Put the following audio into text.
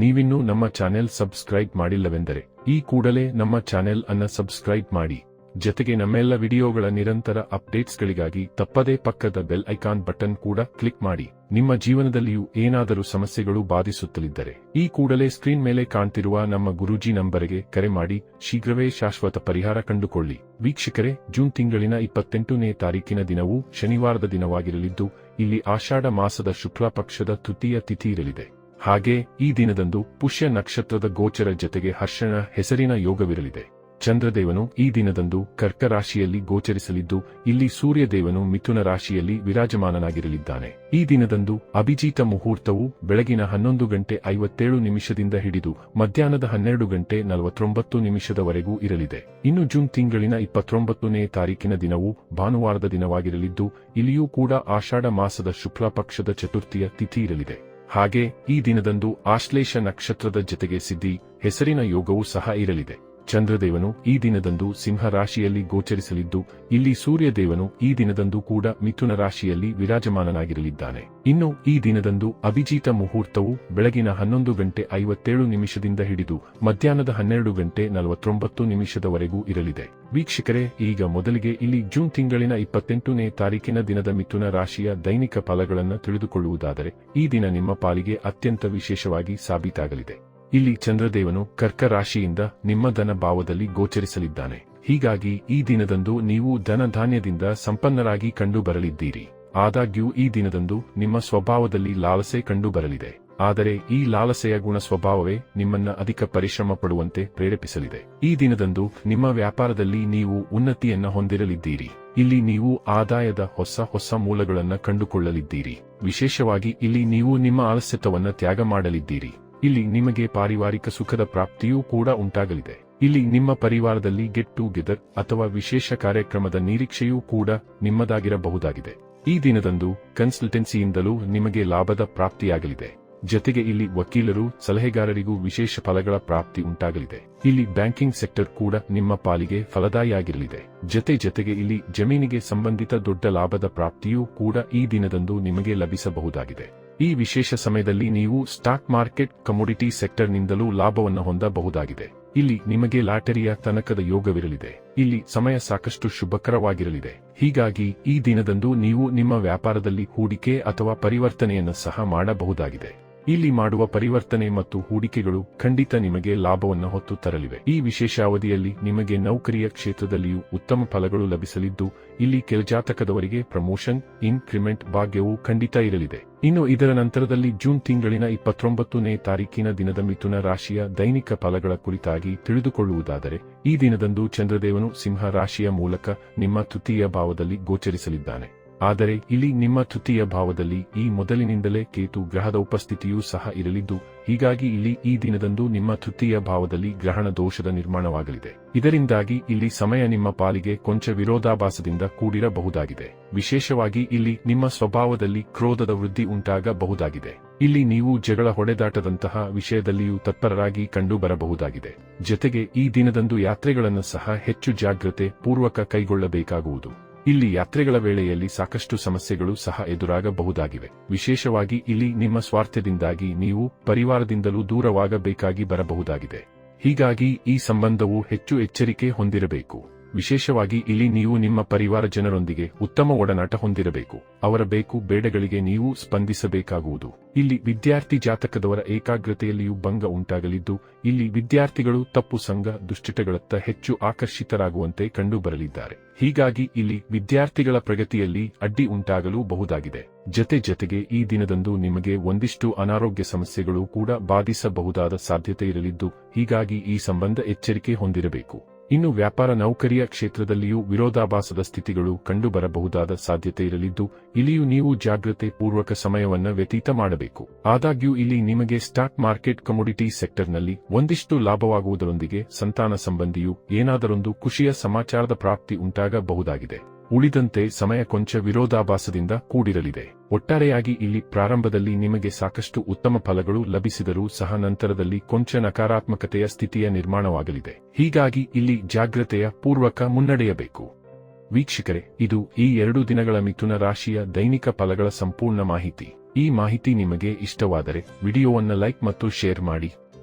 ನೀವಿನ್ನೂ ನಮ್ಮ channel subscribe ಮಾಡಿಲ್ಲವೆಂದರೆ, ಈ ಕೂಡಲೇ ನಮ್ಮ ಚಾನೆಲ್ ಅನ್ನ ಸಬ್ಸ್ಕ್ರೈಬ್ ಮಾಡಿ. ಜೊತೆಗೆ ನಮ್ಮೆಲ್ಲ ವಿಡಿಯೋಗಳ ನಿರಂತರ ಅಪ್ಡೇಟ್ಸ್ಗಳಿಗಾಗಿ ತಪ್ಪದೇ ಪಕ್ಕದ ಬೆಲ್ ಐಕಾನ್ ಬಟನ್ ಕೂಡ ಕ್ಲಿಕ್ ಮಾಡಿ. ನಿಮ್ಮ ಜೀವನದಲ್ಲಿಯೂ ಏನಾದರೂ ಸಮಸ್ಯೆಗಳು ಬಾಧಿಸುತ್ತಲಿದ್ದರೆ, ಈ ಕೂಡಲೇ ಸ್ಕ್ರೀನ್ ಮೇಲೆ ಕಾಣ್ತಿರುವ ನಮ್ಮ ಗುರೂಜಿ ನಂಬರಿಗೆ ಕರೆ ಮಾಡಿ. ಶೀಘ್ರವೇ ಶಾಶ್ವತ ಪರಿಹಾರ ಕಂಡುಕೊಳ್ಳಿ. ವೀಕ್ಷಕರೇ, ಜೂನ್ ತಿಂಗಳಿನ ಇಪ್ಪತ್ತೆಂಟನೇ ತಾರೀಕಿನ ದಿನವು ಶನಿವಾರದ ದಿನವಾಗಿರಲಿದ್ದು, ಇಲ್ಲಿ ಆಷಾಢ ಮಾಸದ ಶುಕ್ಲ ಪಕ್ಷದ ತೃತೀಯ ತಿಥಿ ಇರಲಿದೆ. ಹಾಗೆ ಈ ದಿನದಂದು ಪುಷ್ಯ ನಕ್ಷತ್ರದ ಗೋಚರ ಜತೆಗೆ ಹರ್ಷಣ ಹೆಸರಿನ ಯೋಗವಿರಲಿದೆ. ಚಂದ್ರದೇವನು ಈ ದಿನದಂದು ಕರ್ಕ ರಾಶಿಯಲ್ಲಿ ಗೋಚರಿಸಲಿದ್ದು, ಇಲ್ಲಿ ಸೂರ್ಯದೇವನು ಮಿಥುನ ರಾಶಿಯಲ್ಲಿ ವಿರಾಜಮಾನನಾಗಿರಲಿದ್ದಾನೆ. ಈ ದಿನದಂದು ಅಭಿಜೀತ ಮುಹೂರ್ತವು ಬೆಳಗಿನ ಹನ್ನೊಂದು ಗಂಟೆ ಐವತ್ತೇಳು ನಿಮಿಷದಿಂದ ಹಿಡಿದು, ಮಧ್ಯಾಹ್ನದ ಹನ್ನೆರಡು ಗಂಟೆ ನಲವತ್ತೊಂಬತ್ತು ನಿಮಿಷದವರೆಗೂ ಇರಲಿದೆ. ಇನ್ನು ಜೂನ್ ತಿಂಗಳಿನ ಇಪ್ಪತ್ತೊಂಬತ್ತನೇ ತಾರೀಕಿನ ದಿನವು ಭಾನುವಾರದ ದಿನವಾಗಿರಲಿದ್ದು, ಇಲ್ಲಿಯೂ ಕೂಡ ಆಷಾಢ ಮಾಸದ ಶುಕ್ಲ ಪಕ್ಷದ ಚತುರ್ಥಿಯ ತಿಥಿ ಇರಲಿದೆ. ಹಾಗೆ ಈ ದಿನದಂದು ಆಶ್ಲೇಷ ನಕ್ಷತ್ರದ ಜತೆಗೆ ಸಿದ್ಧಿ ಹೆಸರಿನ ಯೋಗವೂ ಸಹ ಇರಲಿದೆ. ಚಂದ್ರದೇವನು ಈ ದಿನದಂದು ಸಿಂಹ ರಾಶಿಯಲ್ಲಿ ಗೋಚರಿಸಲಿದ್ದು, ಇಲ್ಲಿ ಸೂರ್ಯದೇವನು ಈ ದಿನದಂದು ಕೂಡ ಮಿಥುನ ರಾಶಿಯಲ್ಲಿ ವಿರಾಜಮಾನನಾಗಿರಲಿದ್ದಾನೆ. ಇನ್ನು ಈ ದಿನದಂದು ಅಭಿಜೀತ ಮುಹೂರ್ತವು ಬೆಳಗಿನ ಹನ್ನೊಂದು ಗಂಟೆ ಐವತ್ತೇಳು ನಿಮಿಷದಿಂದ ಹಿಡಿದು ಮಧ್ಯಾಹ್ನದ ಹನ್ನೆರಡು ಗಂಟೆ ನಲವತ್ತೊಂಬತ್ತು ನಿಮಿಷದವರೆಗೂ ಇರಲಿದೆ. ವೀಕ್ಷಕರೇ, ಈಗ ಮೊದಲಿಗೆ ಇಲ್ಲಿ ಜೂನ್ ತಿಂಗಳಿನ ಇಪ್ಪತ್ತೆಂಟನೇ ತಾರೀಕಿನ ದಿನದ ಮಿಥುನ ರಾಶಿಯ ದೈನಿಕ ಫಲಗಳನ್ನು ತಿಳಿದುಕೊಳ್ಳುವುದಾದರೆ, ಈ ದಿನ ನಿಮ್ಮ ಪಾಲಿಗೆ ಅತ್ಯಂತ ವಿಶೇಷವಾಗಿ ಸಾಬೀತಾಗಲಿದೆ. ಇಲ್ಲಿ ಚಂದ್ರದೇವನು ಕರ್ಕ ರಾಶಿಯಿಂದ ನಿಮ್ಮ ಧನ ಭಾವದಲ್ಲಿ ಗೋಚರಿಸಲಿದ್ದಾನೆ. ಹೀಗಾಗಿ ಈ ದಿನದಂದು ನೀವು ಧನಧಾನ್ಯದಿಂದ ಸಂಪನ್ನರಾಗಿ ಕಂಡು ಬರಲಿದ್ದೀರಿ ಆದಾಗ್ಯೂ ಈ ದಿನದಂದು ನಿಮ್ಮ ಸ್ವಭಾವದಲ್ಲಿ ಲಾಲಸೆ ಕಂಡು ಬರಲಿದೆ ಆದರೆ ಈ ಲಾಲಸೆಯ ಗುಣ ಸ್ವಭಾವವೇ ನಿಮ್ಮನ್ನ ಅಧಿಕ ಪರಿಶ್ರಮ ಪಡುವಂತೆ ಪ್ರೇರೇಪಿಸಲಿದೆ. ಈ ದಿನದಂದು ನಿಮ್ಮ ವ್ಯಾಪಾರದಲ್ಲಿ ನೀವು ಉನ್ನತಿಯನ್ನ ಹೊಂದಿರಲಿದ್ದೀರಿ. ಇಲ್ಲಿ ನೀವು ಆದಾಯದ ಹೊಸ ಹೊಸ ಮೂಲಗಳನ್ನ ಕಂಡುಕೊಳ್ಳಲಿದ್ದೀರಿ. ವಿಶೇಷವಾಗಿ ಇಲ್ಲಿ ನೀವು ನಿಮ್ಮ ಆಲಸ್ಯತವನ್ನ ತ್ಯಾಗ ಮಾಡಲಿದ್ದೀರಿ. ಇಲ್ಲಿ ನಿಮಗೆ ಪಾರಿವಾರಿಕ ಸುಖದ ಪ್ರಾಪ್ತಿಯೂ ಕೂಡ ಉಂಟಾಗಲಿದೆ. ಇಲ್ಲಿ ನಿಮ್ಮ ಪರಿವಾರದಲ್ಲಿ ಗೆಟ್ ಟುಗೆದರ್ ಅಥವಾ ವಿಶೇಷ ಕಾರ್ಯಕ್ರಮದ ನಿರೀಕ್ಷೆಯೂ ಕೂಡ ನಿಮ್ಮದಾಗಿರಬಹುದಾಗಿದೆ. ಈ ದಿನದಂದು ಕನ್ಸಲ್ಟೆನ್ಸಿಯಿಂದಲೂ ನಿಮಗೆ ಲಾಭದ ಪ್ರಾಪ್ತಿಯಾಗಲಿದೆ. ಜೊತೆಗೆ ಇಲ್ಲಿ ವಕೀಲರು, ಸಲಹೆಗಾರರಿಗೂ ವಿಶೇಷ ಫಲಗಳ ಪ್ರಾಪ್ತಿ ಉಂಟಾಗಲಿದೆ. ಇಲ್ಲಿ ಬ್ಯಾಂಕಿಂಗ್ ಸೆಕ್ಟರ್ ಕೂಡ ನಿಮ್ಮ ಪಾಲಿಗೆ ಫಲದಾಯಿಯಾಗಿರಲಿದೆ. ಜೊತೆ ಜೊತೆಗೆ ಇಲ್ಲಿ ಜಮೀನಿಗೆ ಸಂಬಂಧಿತ ದೊಡ್ಡ ಲಾಭದ ಪ್ರಾಪ್ತಿಯೂ ಕೂಡ ಈ ದಿನದಂದು ನಿಮಗೆ ಲಭಿಸಬಹುದಾಗಿದೆ. ಈ ವಿಶೇಷ ಸಮಯದಲ್ಲಿ ನೀವು ಸ್ಟಾಕ್ ಮಾರ್ಕೆಟ್ ಕಮೋಡಿಟಿ ಸೆಕ್ಟರ್ನಿಂದಲೂ ಲಾಭವನ್ನು ಹೊಂದಬಹುದಾಗಿದೆ. ಇಲ್ಲಿ ನಿಮಗೆ ಲಾಟರಿಯ ತನಕದ ಯೋಗವಿರಲಿದೆ. ಇಲ್ಲಿ ಸಮಯ ಸಾಕಷ್ಟು ಶುಭಕರವಾಗಿರಲಿದೆ. ಹೀಗಾಗಿ ಈ ದಿನದಂದು ನೀವು ನಿಮ್ಮ ವ್ಯಾಪಾರದಲ್ಲಿ ಹೂಡಿಕೆ ಅಥವಾ ಪರಿವರ್ತನೆಯನ್ನು ಸಹ ಮಾಡಬಹುದಾಗಿದೆ. ಇಲ್ಲಿ ಮಾಡುವ ಪರಿವರ್ತನೆ ಮತ್ತು ಹೂಡಿಕೆಗಳು ಖಂಡಿತ ನಿಮಗೆ ಲಾಭವನ್ನು ಹೊತ್ತು ತರಲಿವೆ. ಈ ವಿಶೇಷ ಅವಧಿಯಲ್ಲಿ ನಿಮಗೆ ನೌಕರಿಯ ಕ್ಷೇತ್ರದಲ್ಲಿಯೂ ಉತ್ತಮ ಫಲಗಳು ಲಭಿಸಲಿದ್ದು, ಇಲ್ಲಿ ಕೆಲಜಾತಕದವರಿಗೆ ಪ್ರಮೋಷನ್, ಇನ್ಕ್ರಿಮೆಂಟ್ ಭಾಗ್ಯವು ಖಂಡಿತ ಇರಲಿದೆ. ಇನ್ನು ಇದರ ನಂತರದಲ್ಲಿ ಜೂನ್ ತಿಂಗಳಿನ ಇಪ್ಪತ್ತೊಂಬತ್ತನೇ ತಾರೀಕಿನ ದಿನದ ಮಿಥುನ ರಾಶಿಯ ದೈನಿಕ ಫಲಗಳ ಕುರಿತಾಗಿ ತಿಳಿದುಕೊಳ್ಳುವುದಾದರೆ, ಈ ದಿನದಂದು ಚಂದ್ರದೇವನು ಸಿಂಹ ರಾಶಿಯ ಮೂಲಕ ನಿಮ್ಮ ತೃತೀಯ ಭಾವದಲ್ಲಿ ಗೋಚರಿಸಲಿದ್ದಾನೆ. ಆದರೆ ಇಲ್ಲಿ ನಿಮ್ಮ ತೃತೀಯ ಭಾವದಲ್ಲಿ ಈ ಮೊದಲಿನಿಂದಲೇ ಕೇತು ಗ್ರಹದ ಉಪಸ್ಥಿತಿಯೂ ಸಹ ಇರಲಿದ್ದು, ಹೀಗಾಗಿ ಇಲ್ಲಿ ಈ ದಿನದಂದು ನಿಮ್ಮ ತೃತೀಯ ಭಾವದಲ್ಲಿ ಗ್ರಹಣ ದೋಷದ ನಿರ್ಮಾಣವಾಗಲಿದೆ. ಇದರಿಂದಾಗಿ ಇಲ್ಲಿ ಸಮಯ ನಿಮ್ಮ ಪಾಲಿಗೆ ಕೊಂಚ ವಿರೋಧಾಭಾಸದಿಂದ ಕೂಡಿರಬಹುದಾಗಿದೆ. ವಿಶೇಷವಾಗಿ ಇಲ್ಲಿ ನಿಮ್ಮ ಸ್ವಭಾವದಲ್ಲಿ ಕ್ರೋಧದ ವೃದ್ಧಿ ಉಂಟಾಗಬಹುದಾಗಿದೆ. ಇಲ್ಲಿ ನೀವು ಜಗಳ ಹೊಡೆದಾಟದಂತಹ ವಿಷಯದಲ್ಲಿಯೂ ತತ್ಪರರಾಗಿ ಕಂಡುಬರಬಹುದಾಗಿದೆ. ಜತೆಗೆ ಈ ದಿನದಂದು ಯಾತ್ರೆಗಳನ್ನು ಸಹ ಹೆಚ್ಚು ಜಾಗ್ರತೆ ಪೂರ್ವಕ ಕೈಗೊಳ್ಳಬೇಕಾಗುವುದು. ಇಲ್ಲಿ ಯಾತ್ರೆಗಳ ವೇಳೆಯಲ್ಲಿ ಸಾಕಷ್ಟು ಸಮಸ್ಯೆಗಳು ಸಹ ಎದುರಾಗಬಹುದಾಗಿವೆ. ವಿಶೇಷವಾಗಿ ಇಲ್ಲಿ ನಿಮ್ಮ ಸ್ವಾರ್ಥದಿಂದಾಗಿ ನೀವು ಪರಿವಾರದಿಂದಲೂ ದೂರವಾಗಬೇಕಾಗಿ ಬರಬಹುದಾಗಿದೆ. ಹೀಗಾಗಿ ಈ ಸಂಬಂಧವು ಹೆಚ್ಚು ಎಚ್ಚರಿಕೆ ಹೊಂದಿರಬೇಕು. ವಿಶೇಷವಾಗಿ ಇಲ್ಲಿ ನೀವು ನಿಮ್ಮ ಪರಿವಾರ ಜನರೊಂದಿಗೆ ಉತ್ತಮ ಒಡನಾಟ ಹೊಂದಿರಬೇಕು. ಅವರ ಬೇಕು ಬೇಡಗಳಿಗೆ ನೀವು ಸ್ಪಂದಿಸಬೇಕಾಗುವುದು. ಇಲ್ಲಿ ವಿದ್ಯಾರ್ಥಿ ಜಾತಕದವರ ಏಕಾಗ್ರತೆಯಲ್ಲಿಯೂ ಭಂಗ ಉಂಟಾಗಲಿದ್ದು, ಇಲ್ಲಿ ವಿದ್ಯಾರ್ಥಿಗಳು ತಪ್ಪು ಸಂಘ ದುಶ್ಚಟಗಳತ್ತ ಹೆಚ್ಚು ಆಕರ್ಷಿತರಾಗುವಂತೆ ಕಂಡುಬರಲಿದ್ದಾರೆ. ಹೀಗಾಗಿ ಇಲ್ಲಿ ವಿದ್ಯಾರ್ಥಿಗಳ ಪ್ರಗತಿಯಲ್ಲಿ ಅಡ್ಡಿ ಉಂಟಾಗಲು ಬಹುದಾಗಿದೆ. ಜತೆ ಜತೆಗೆ ಈ ದಿನದಂದು ನಿಮಗೆ ಒಂದಿಷ್ಟು ಅನಾರೋಗ್ಯ ಸಮಸ್ಯೆಗಳು ಕೂಡ ಬಾಧಿಸಬಹುದಾದ ಸಾಧ್ಯತೆ ಇರಲಿದ್ದು, ಹೀಗಾಗಿ ಈ ಸಂಬಂಧ ಎಚ್ಚರಿಕೆ ಹೊಂದಿರಬೇಕು. ಇನ್ನು ವ್ಯಾಪಾರ ನೌಕರಿಯ ಕ್ಷೇತ್ರದಲ್ಲಿಯೂ ವಿರೋಧಾಭಾಸದ ಸ್ಥಿತಿಗಳು ಕಂಡುಬರಬಹುದಾದ ಸಾಧ್ಯತೆ ಇರಲಿದ್ದು, ಇಲ್ಲಿಯೂ ನೀವು ಜಾಗ್ರತೆ ಪೂರ್ವಕ ಸಮಯವನ್ನ ವ್ಯತೀತ ಮಾಡಬೇಕು. ಆದಾಗ್ಯೂ ಇಲ್ಲಿ ನಿಮಗೆ ಸ್ಟಾಕ್ ಮಾರ್ಕೆಟ್ ಕಮೋಡಿಟಿ ಸೆಕ್ಟರ್ನಲ್ಲಿ ಒಂದಿಷ್ಟು ಲಾಭವಾಗುವುದರೊಂದಿಗೆ ಸಂತಾನ ಸಂಬಂಧಿಯು ಏನಾದರೊಂದು ಖುಷಿಯ ಸಮಾಚಾರದ ಪ್ರಾಪ್ತಿ ಉಂಟಾಗಬಹುದಾಗಿದೆ. ಉಳಿದಂತೆ ಸಮಯ ಕೊಂಚ ವಿರೋಧಾಭಾಸದಿಂದ ಕೂಡಿರಲಿದೆ. ಒಟ್ಟಾರೆಯಾಗಿ ಇಲ್ಲಿ ಪ್ರಾರಂಭದಲ್ಲಿ ನಿಮಗೆ ಸಾಕಷ್ಟು ಉತ್ತಮ ಫಲಗಳು ಲಭಿಸಿದರೂ ಸಹ ನಂತರದಲ್ಲಿ ಕೊಂಚ ನಕಾರಾತ್ಮಕತೆಯ ಸ್ಥಿತಿಯ ನಿರ್ಮಾಣವಾಗಲಿದೆ. ಹೀಗಾಗಿ ಇಲ್ಲಿ ಜಾಗ್ರತೆಯ ಪೂರ್ವಕ ಮುನ್ನಡೆಯಬೇಕು. ವೀಕ್ಷಕರೇ, ಇದು ಈ ಎರಡು ದಿನಗಳ ಮಿಥುನ ರಾಶಿಯ ದೈನಿಕ ಫಲಗಳ ಸಂಪೂರ್ಣ ಮಾಹಿತಿ. ಈ ಮಾಹಿತಿ ನಿಮಗೆ ಇಷ್ಟವಾದರೆ ವಿಡಿಯೋವನ್ನು ಲೈಕ್ ಮತ್ತು ಶೇರ್ ಮಾಡಿ.